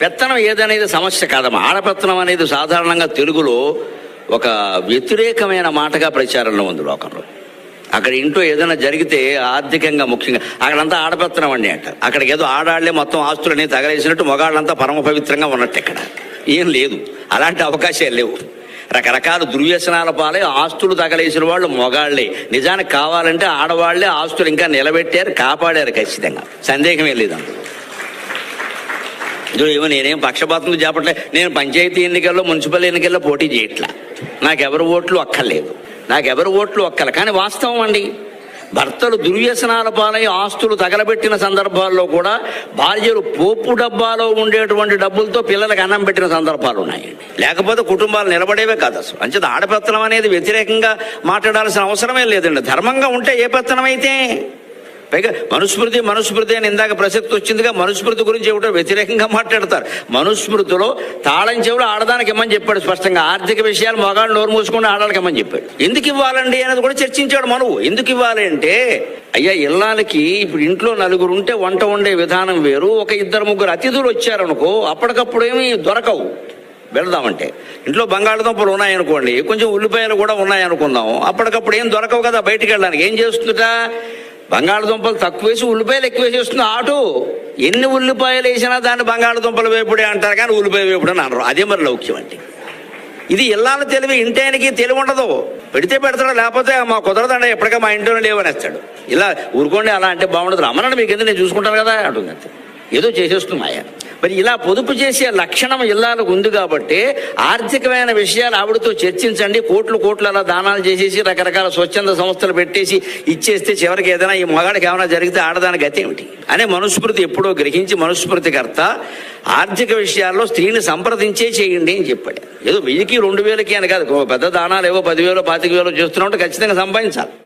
పెత్తనం ఏదనేది సమస్య కాదమ్మా. ఆడపెత్తనం అనేది సాధారణంగా తెలుగులో ఒక వ్యతిరేకమైన మాటగా ప్రచారంలో ఉంది లోకంలో. అక్కడ ఇంట్లో ఏదైనా జరిగితే ఆర్థికంగా ముఖ్యంగా అక్కడంతా ఆడపెత్తనం అండి అంట. అక్కడికి ఏదో ఆడాళ్ళే మొత్తం ఆస్తులని తగలేసినట్టు మగాళ్ళంతా పరమ పవిత్రంగా ఉన్నట్టు ఇక్కడ. ఏం లేదు. అలాంటి అవకాశాలు లేవు. రకరకాల దుర్వ్యసనాల పాలే ఆస్తులు తగలేసిన వాళ్ళు మొగాళ్ళే నిజానికి కావాలంటే ఆడవాళ్ళే ఆస్తులు ఇంకా నిలబెట్టారు కాపాడారు ఖచ్చితంగా. సందేహమే లేదు అందులో. ఏమో నేనేం పక్షపాతం చేపట్లే నేను పంచాయతీ ఎన్నికల్లో మున్సిపల్ ఎన్నికల్లో పోటీ చేయట్లా. నాకెవరు ఓట్లు అక్కర్లేదు నాకెవరు ఓట్లు అక్కర్లే కానీ వాస్తవం అండి భర్తలు దుర్వ్యసనాల పాలై ఆస్తులు తగలబెట్టిన సందర్భాల్లో కూడా భార్యలు పోపు డబ్బాలో ఉండేటువంటి డబ్బులతో పిల్లలకు అన్నం పెట్టిన సందర్భాలు ఉన్నాయి. లేకపోతే కుటుంబాలు నిలబడేవే కాదు అసలు. అంచేత ఆడపెత్తనం అనేది వ్యతిరేకంగా మాట్లాడాల్సిన అవసరమే లేదండి. ధర్మంగా ఉంటే ఏ పెత్తనం అయితే? పైగా మనుస్మృతి మనుస్మృతి అని ఇందాక ప్రసక్తి వచ్చిందిగా మనుస్మృతి గురించి ఏమిటో వ్యతిరేకంగా మాట్లాడతారు. మనుస్మృతిలో తాళం చెవులు ఆడదానికి ఇమ్మని చెప్పాడు స్పష్టంగా. ఆర్థిక విషయాలు మగాళ్ళు నోరు మూసుకుంటే ఆడడానికి ఇమ్మని చెప్పాడు. ఎందుకు ఇవ్వాలండి అనేది కూడా చర్చించాడు మనువు. ఎందుకు ఇవ్వాలి అంటే అయ్యా ఇళ్ళాలకి ఇప్పుడు ఇంట్లో నలుగురు ఉంటే వంట వండే విధానం వేరు ఒక ఇద్దరు ముగ్గురు అతిథులు వచ్చారనుకో అప్పటికప్పుడు ఏమీ దొరకవు. వెళదామంటే. ఇంట్లో బంగాళదుంపలు ఉన్నాయనుకోండి కొంచెం ఉల్లిపాయలు కూడా ఉన్నాయనుకుందాం అప్పటికప్పుడు ఏం దొరకవు కదా బయటికి వెళ్ళడానికి. ఏం చేస్తుంటా బంగాళదుంపలు తక్కువ వేసి ఉల్లిపాయలు ఎక్కువ వేసేస్తుంది ఆటు ఎన్ని ఉల్లిపాయలు వేసినా దాన్ని బంగాళదుంపలు వేపుడే అంటారు కానీ ఉల్లిపాయ వేపుడు అని అనరు. అదే మరి లౌక్యం అంటే ఇది ఇల్లాల తెలివి ఇంటానికి తెలివి ఉండదు. పెడితే పెడతాడు లేకపోతే మా కుదరదండి ఎప్పటికీ మా ఇంట్లోనే లేవనేస్తాడు ఇలా ఊరుకోండి అలా అంటే బాగుండదు. రమ్మనండి మీకు ఎందుకు నేను చూసుకుంటాను కదా? అంటుంది అంతే. ఏదో చేసేస్తుంది ఆయన. మరి ఇలా పొదుపు చేసే లక్షణం ఇల్లాలకు ఉంది కాబట్టి ఆర్థికమైన విషయాలు ఆవిడతో చర్చించండి. కోట్లు కోట్లు అలా దానాలు చేసేసి రకరకాల స్వచ్ఛంద సంస్థలు పెట్టేసి ఇచ్చేస్తే చివరికి ఏదైనా ఈ మగాడికి ఏమైనా జరిగితే ఆడదాని గతి ఏమిటి? అనే మనుస్మృతి ఎప్పుడో గ్రహించి మనుస్మృతికర్త ఆర్థిక విషయాల్లో స్త్రీని సంప్రదించే చేయండి అని చెప్పాడు. ఏదో వెయ్యికి రెండు వేలకి అని కాదు పెద్ద దానాలు ఏవో పదివేలు పాతిక వేలు చేస్తున్నట్టు ఖచ్చితంగా సంపాదించాలి.